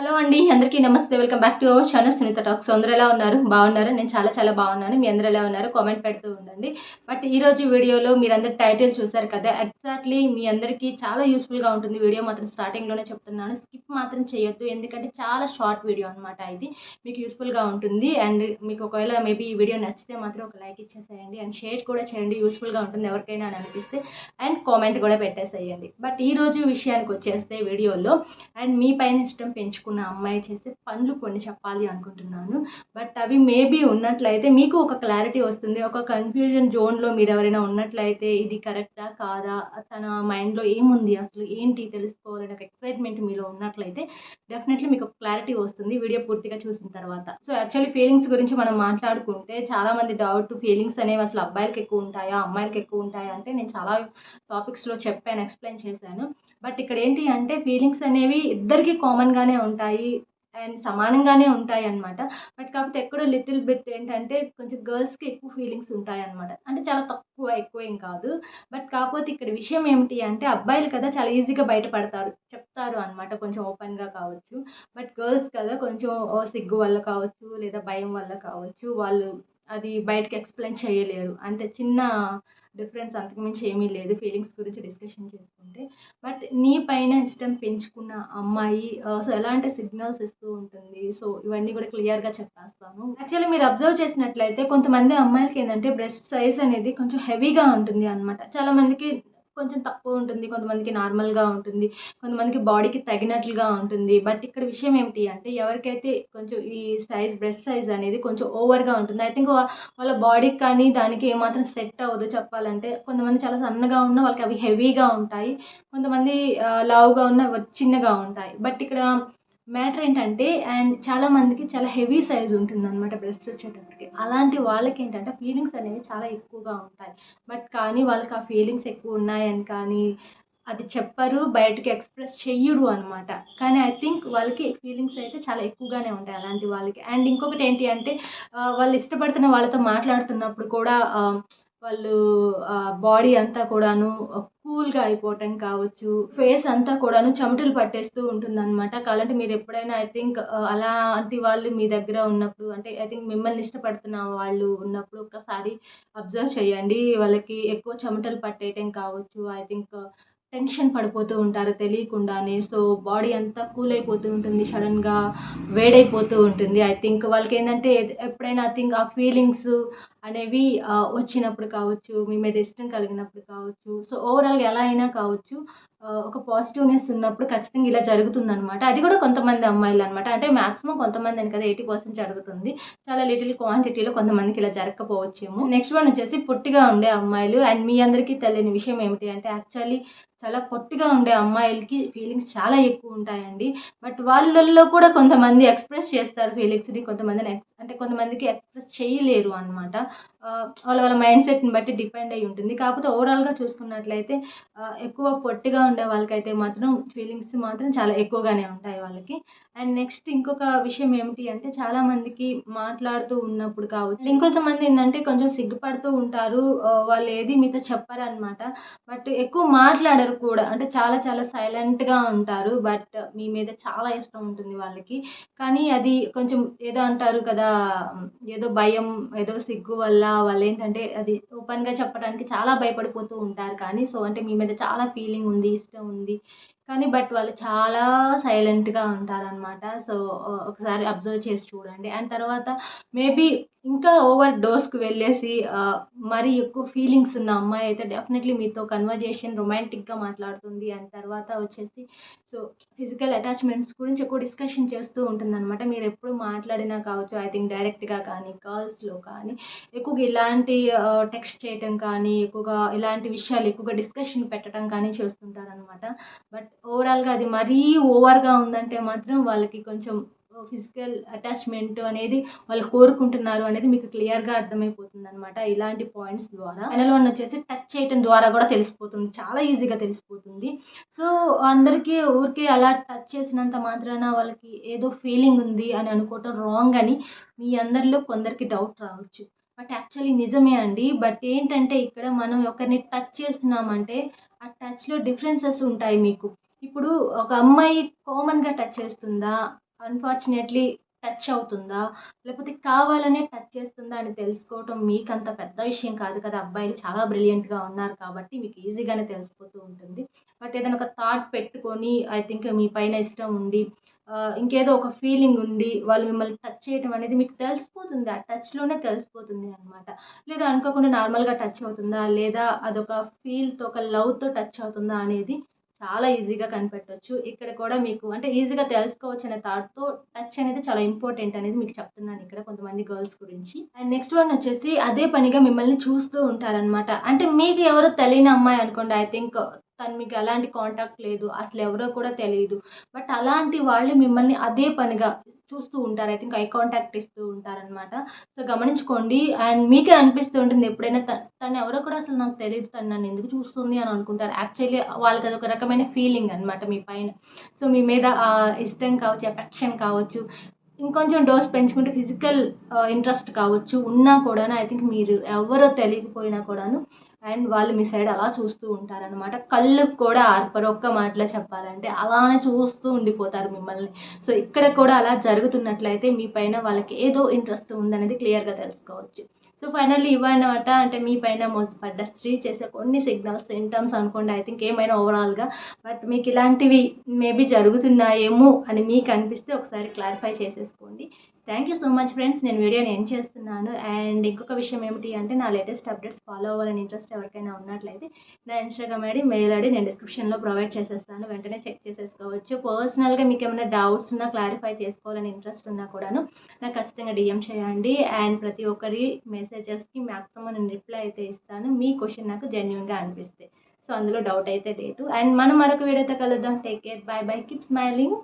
Hello అండి అందరికీ నమస్తే. Welcome back to our channel Sunitha talks. అందరూ ఎలా ఉన్నారు? బాగున్నారు? నేను చాలా చాలా బాగున్నాను. మీ అందరూ ఎలా ఉన్నారు? కామెంట్ పెడుతూ ఉండండి. బట్ ఈరోజు వీడియోలో మీరందరు టైటిల్ చూసారు కదా. ఎగ్జాక్ట్లీ మీ అందరికీ చాలా యూస్ఫుల్గా ఉంటుంది వీడియో. మాత్రం స్టార్టింగ్లోనే చెప్తున్నాను. స్కిప్ మాత్రం చేయొద్దు. ఎందుకంటే చాలా షార్ట్ వీడియో అనమాట ఇది. మీకు యూస్ఫుల్గా ఉంటుంది. అండ్ మీకు ఒకవేళ మేబీ ఈ వీడియో నచ్చితే మాత్రం ఒక లైక్ ఇచ్చేసేయండి. అండ్ షేర్ కూడా చేయండి. యూస్ఫుల్గా ఉంటుంది ఎవరికైనా అని అనిపిస్తే. అండ్ కామెంట్ కూడా పెట్టేసేయండి. బట్ ఈ రోజు విషయానికి వచ్చేస్తే వీడియోలో అండ్ మీ పైన ఇష్టం పెంచుకున్న అమ్మాయి చేసే పనులు కొన్ని చెప్పాలి అనుకుంటున్నాను. బట్ అవి మేబీ ఉన్నట్లయితే మీకు ఒక క్లారిటీ వస్తుంది. ఒక కన్ఫ్యూజన్ జోన్లో మీరు ఎవరైనా ఉన్నట్లయితే ఇది కరెక్టా కాదా? తన మైండ్లో ఏముంది? అసలు ఏంటి? తెలుసుకోవాలని ఒక ఎక్సైట్మెంట్ మీలో ఉన్నట్లయితే డెఫినెట్లీ మీకు ఒక క్లారిటీ వస్తుంది వీడియో పూర్తిగా చూసిన తర్వాత. సో యాక్చువల్లీ ఫీలింగ్స్ గురించి మనం మాట్లాడుకుంటే చాలా మంది డౌట్ ఫీలింగ్స్ అనేవి అసలు అబ్బాయిలకి ఎక్కువ ఉంటాయా? అమ్మాయిలకి ఎక్కువ ఉంటాయా? అంటే నేను చాలా టాపిక్స్లో చెప్పాను ఎక్స్ప్లెయిన్ చేశాను. బట్ ఇక్కడ ఏంటి అంటే ఫీలింగ్స్ అనేవి ఇద్దరికి కామన్గానే ఉంటాయి. ఉంటాయి అండ్ సమానంగానే ఉంటాయి అనమాట బట్ కాకపోతే ఎక్కడో లిటిల్ బిట్ ఏంటంటే కొంచెం గర్ల్స్కి ఎక్కువ ఫీలింగ్స్ ఉంటాయి అనమాట అంటే చాలా తక్కువ ఎక్కువ ఏం కాదు. బట్ కాకపోతే ఇక్కడ విషయం ఏమిటి అంటే అబ్బాయిలు కదా చాలా ఈజీగా బయటపడతారు చెప్తారు అనమాట కొంచెం ఓపెన్గా కావచ్చు. బట్ గర్ల్స్ కదా కొంచెం సిగ్గు వల్ల కావచ్చు లేదా భయం వల్ల కావచ్చు. వాళ్ళు అది బయటకి ఎక్స్ప్లెయిన్ చేయలేరు. అంతే చిన్న డిఫరెన్స్ అంతకుమించి ఏమీ లేదు ఫీలింగ్స్ గురించి డిస్కషన్ చేసుకుంటే. బట్ నీ పైన ఇష్టం పెంచుకున్న అమ్మాయి సో ఎలాంటి సిగ్నల్స్ ఇస్తూ ఉంటుంది? సో ఇవన్నీ కూడా క్లియర్గా చెప్పేస్తాను. యాక్చువల్లీ మీరు అబ్జర్వ్ చేసినట్లయితే కొంతమంది అమ్మాయిలకి ఏంటంటే బ్రెస్ట్ సైజ్ అనేది కొంచెం హెవీగా ఉంటుంది అనమాట చాలామందికి కొంచెం తక్కువ ఉంటుంది కొంతమందికి నార్మల్గా ఉంటుంది కొంతమందికి బాడీకి తగినట్లుగా ఉంటుంది. బట్ ఇక్కడ విషయం ఏమిటి అంటే ఎవరికైతే కొంచెం ఈ సైజ్ బ్రెస్ట్ సైజ్ అనేది కొంచెం ఓవర్గా ఉంటుంది ఐ థింక్ వాళ్ళ బాడీకి కానీ దానికి ఏమాత్రం సెట్ అవ్వదు. చెప్పాలంటే కొంతమంది చాలా సన్నగా ఉన్న వాళ్ళకి అవి హెవీగా ఉంటాయి కొంతమంది లావుగా ఉన్న చిన్నగా ఉంటాయి. బట్ ఇక్కడ మ్యాటర్ ఏంటంటే అండ్ చాలా మందికి చాలా హెవీ సైజ్ ఉంటుంది అనమాట బ్రెస్ట్ వచ్చేటప్పటికి. అలాంటి వాళ్ళకి ఏంటంటే ఫీలింగ్స్ అనేవి చాలా ఎక్కువగా ఉంటాయి. బట్ కానీ వాళ్ళకి ఆ ఫీలింగ్స్ ఎక్కువ ఉన్నాయని కానీ అది చెప్పరు బయటకి ఎక్స్ప్రెస్ చెయ్యరు అనమాట కానీ ఐ థింక్ వాళ్ళకి ఫీలింగ్స్ అయితే చాలా ఎక్కువగానే ఉంటాయి అలాంటి వాళ్ళకి. అండ్ ఇంకొకటి ఏంటి అంటే వాళ్ళు ఇష్టపడుతున్న వాళ్ళతో మాట్లాడుతున్నప్పుడు కూడా వాళ్ళు బాడీ అంతా కూడాను కూల్గా అయిపోవటం కావచ్చు. ఫేస్ అంతా కూడాను చెమటలు పట్టేస్తూ ఉంటుంది అనమాట కావాలంటే మీరు ఎప్పుడైనా ఐ థింక్ అలాంటి వాళ్ళు మీ దగ్గర ఉన్నప్పుడు అంటే ఐ థింక్ మిమ్మల్ని ఇష్టపడుతున్న వాళ్ళు ఉన్నప్పుడు ఒకసారి అబ్జర్వ్ చేయండి. వాళ్ళకి ఎక్కువ చెమటలు పట్టేయటం కావచ్చు. ఐ థింక్ టెన్షన్ పడిపోతూ ఉంటారు తెలియకుండానే. సో బాడీ అంతా కూల్ అయిపోతూ ఉంటుంది. సడన్గా వేడైపోతూ ఉంటుంది. ఐ థింక్ వాళ్ళకి ఏంటంటే ఎప్పుడైనా ఐ థింక్ ఆ ఫీలింగ్స్ అనేవి వచ్చినప్పుడు కావచ్చు మీ మీద ఇష్టం కలిగినప్పుడు కావచ్చు. సో ఓవరాల్గా ఎలా అయినా కావచ్చు ఒక పాజిటివ్నెస్ ఉన్నప్పుడు ఖచ్చితంగా ఇలా జరుగుతుంది అనమాట అది కూడా కొంతమంది అమ్మాయిలు అనమాట అంటే మ్యాక్సిమం కొంతమంది అని కదా ఎయిటీ పర్సెంట్ జరుగుతుంది. చాలా లిటిల్ క్వాంటిటీలో కొంతమందికి ఇలా జరగకపోవచ్చేమో. నెక్స్ట్ వన్ వచ్చేసి పొట్టిగా ఉండే అమ్మాయిలు అండ్ మీ అందరికీ తెలియని విషయం ఏమిటి అంటే యాక్చువల్లీ చాలా పొట్టిగా ఉండే అమ్మాయిలకి ఫీలింగ్స్ చాలా ఎక్కువ ఉంటాయండి. బట్ వాళ్ళల్లో కూడా కొంతమంది ఎక్స్ప్రెస్ చేస్తారు ఫీలింగ్స్ని కొంతమందిని అంటే కొంతమందికి ఎక్స్ప్రెస్ చేయలేరు అనమాట వాళ్ళ వాళ్ళ మైండ్ సెట్ని బట్టి డిపెండ్ అయి ఉంటుంది. కాకపోతే ఓవరాల్గా చూసుకున్నట్లయితే ఎక్కువ పొట్టిగా ఉండే వాళ్ళకైతే మాత్రం ఫీలింగ్స్ మాత్రం చాలా ఎక్కువగానే ఉంటాయి వాళ్ళకి. అండ్ నెక్స్ట్ ఇంకొక విషయం ఏమిటి అంటే చాలామందికి మాట్లాడుతూ ఉన్నప్పుడు కావచ్చు ఇంకొంతమంది ఏంటంటే కొంచెం సిగ్గుపడుతూ ఉంటారు. వాళ్ళు ఏది మీతో చెప్పారనమాట బట్ ఎక్కువ మాట్లాడరు కూడా. అంటే చాలా చాలా సైలెంట్గా ఉంటారు. బట్ మీ మీద చాలా ఇష్టం ఉంటుంది వాళ్ళకి. కానీ అది కొంచెం ఏదో అంటారు కదా ఏదో భయం ఏదో సిగ్గు వల్ల వాళ్ళు ఏంటంటే అది ఓపెన్గా చెప్పడానికి చాలా భయపడిపోతూ ఉంటారు కానీ సో అంటే మీ మీద చాలా ఫీలింగ్ ఉంది ఇష్టం ఉంది. కానీ బట్ వాళ్ళు చాలా సైలెంట్గా ఉంటారనమాట సో ఒకసారి అబ్జర్వ్ చేసి చూడండి. అండ్ తర్వాత మేబీ ఇంకా ఓవర్ డోస్కి వెళ్ళేసి మరీ ఎక్కువ ఫీలింగ్స్ ఉన్న అమ్మాయి అయితే డెఫినెట్లీ మీతో కన్వర్జేషన్ రొమాంటిక్గా మాట్లాడుతుంది అండ్ తర్వాత వచ్చేసి సో ఫిజికల్ అటాచ్మెంట్స్ గురించి ఎక్కువ డిస్కషన్ చేస్తూ ఉంటుందన్నమాట. మీరు ఎప్పుడు మాట్లాడినా కావచ్చు ఐ థింక్ డైరెక్ట్గా కానీ కాల్స్లో కానీ ఎక్కువగా ఇలాంటి టెక్స్ట్ చేయటం కానీ ఎక్కువగా ఇలాంటి విషయాలు ఎక్కువగా డిస్కషన్ పెట్టడం కానీ చేస్తుంటారనమాట బట్ ఓవరాల్గా అది మరీ ఓవర్గా ఉందంటే మాత్రం వాళ్ళకి కొంచెం ఫిజికల్ అటాచ్మెంట్ అనేది వాళ్ళు కోరుకుంటున్నారు అనేది మీకు క్లియర్గా అర్థమైపోతుంది అనమాట ఇలాంటి పాయింట్స్ ద్వారా. ఫైనల్ వన్ వచ్చేసి టచ్ చేయటం ద్వారా కూడా తెలిసిపోతుంది చాలా ఈజీగా తెలిసిపోతుంది. సో అందరికీ ఊరికే అలా టచ్ చేసినంత మాత్రాన వాళ్ళకి ఏదో ఫీలింగ్ ఉంది అని అనుకోవటం రాంగ్ అని మీ అందరిలో కొందరికి డౌట్ రావచ్చు. బట్ యాక్చువల్లీ నిజమే అండి. బట్ ఏంటంటే ఇక్కడ మనం ఒకరిని టచ్ చేస్తున్నామంటే ఆ టచ్లో డిఫరెన్సెస్ ఉంటాయి మీకు. ఇప్పుడు ఒక అమ్మాయి కామన్గా టచ్ చేస్తుందా? అన్ఫార్చునేట్లీ టచ్ అవుతుందా? లేకపోతే కావాలనే టచ్ చేస్తుందా అని తెలుసుకోవటం మీకంత పెద్ద విషయం కాదు కదా. అబ్బాయిలు చాలా బ్రిలియంట్గా ఉన్నారు కాబట్టి మీకు ఈజీగానే తెలిసిపోతూ ఉంటుంది. బట్ ఏదైనా ఒక థాట్ పెట్టుకొని ఐ థింక్ మీ పైన ఇష్టం ఉండి ఇంకేదో ఒక ఫీలింగ్ ఉండి వాళ్ళు మిమ్మల్ని టచ్ చేయడం అనేది మీకు తెలిసిపోతుంది? ఆ టచ్లోనే తెలిసిపోతుంది అనమాట లేదా అనుకోకుండా నార్మల్గా టచ్ అవుతుందా? లేదా అదొక ఫీల్తో ఒక లవ్తో టచ్ అవుతుందా అనేది చాలా ఈజీగా కనిపెట్టవచ్చు ఇక్కడ కూడా మీకు అంటే ఈజీగా తెలుసుకోవచ్చు అనే థాట్తో టచ్ అనేది చాలా ఇంపార్టెంట్ అనేది మీకు చెప్తున్నాను ఇక్కడ కొంతమంది గర్ల్స్ గురించి. అండ్ నెక్స్ట్ వన్ వచ్చేసి అదే పనిగా మిమ్మల్ని చూస్తూ ఉంటారనమాట అంటే మీకు ఎవరో తెలియని అమ్మాయి అనుకోండి ఐ థింక్ తను మీకు ఎలాంటి కాంటాక్ట్ లేదు అసలు ఎవరో కూడా తెలియదు బట్ అలాంటి వాళ్ళు మిమ్మల్ని అదే పనిగా చూస్తూ ఉంటారు. ఐ థింక్ ఐ కాంటాక్ట్ ఇస్తూ ఉంటారనమాట సో గమనించుకోండి. అండ్ మీకే అనిపిస్తూ ఉంటుంది ఎప్పుడైనా తను ఎవరో కూడా అసలు నాకు తెలియదు తను నన్ను ఎందుకు చూస్తుంది అని అనుకుంటారు. యాక్చువల్లీ వాళ్ళకి అదొక రకమైన ఫీలింగ్ అనమాట మీ పైన. సో మీ మీద ఇష్టం కావచ్చు ఎఫెక్షన్ కావచ్చు ఇంకొంచెం డోస్ పెంచుకుంటే ఫిజికల్ ఇంట్రెస్ట్ కావచ్చు ఉన్నా కూడా ఐ థింక్ మీరు ఎవరో తెలియకపోయినా కూడాను అండ్ వాళ్ళు మీ సైడ్ అలా చూస్తూ ఉంటారనమాట కళ్ళకు కూడా ఆర్పరు. ఒక్క మాటలో చెప్పాలంటే అలానే చూస్తూ ఉండిపోతారు మిమ్మల్ని. సో ఇక్కడ కూడా అలా జరుగుతున్నట్లయితే మీ పైన వాళ్ళకి ఏదో ఇంట్రెస్ట్ ఉందనేది క్లియర్గా తెలుసుకోవచ్చు. సో ఫైనల్లీ ఇవన్నమాట అంటే మీ పైన మోసపడ్డ స్త్రీ చేసే కొన్ని సిగ్నల్స్ సింటమ్స్ అనుకోండి ఐ థింక్ ఏమైనా ఓవరాల్గా. బట్ మీకు ఇలాంటివి మేబీ జరుగుతున్నాయేమో అని మీకు అనిపిస్తే ఒకసారి క్లారిఫై చేసేసుకోండి. Thank you so much friends నేను వీడియోని ఎండ్ చేస్తున్నాను. అండ్ ఇంకొక విషయం ఏమిటి అంటే నా లేటెస్ట్ అప్డేట్స్ ఫాలో అవ్వాలని ఇంట్రెస్ట్ ఎవరికైనా ఉన్నట్లయితే నా ఇన్స్టాగ్రామ్ ఐడి మెయిల్ ఐడి నేను డిస్క్రిప్షన్లో ప్రొవైడ్ చేసేస్తాను. వెంటనే చెక్ చేసేసుకోవచ్చు. పర్సనల్గా మీకు ఏమైనా డౌట్స్ ఉన్నా క్లారిఫై చేసుకోవాలని ఇంట్రెస్ట్ ఉన్నా కూడాను నాకు ఖచ్చితంగా డిఎం చేయండి. అండ్ ప్రతి ఒక్కరి మెసేజెస్కి మ్యాక్సిమం నేను రిప్లై అయితే ఇస్తాను. మీ క్వశ్చన్ నాకు జెన్యున్గా అనిపిస్తే. సో అందులో డౌట్ అయితే లేదు. అండ్ మనం మరొక వీడియోతో కలుద్దాం. Take care bye bye keep smiling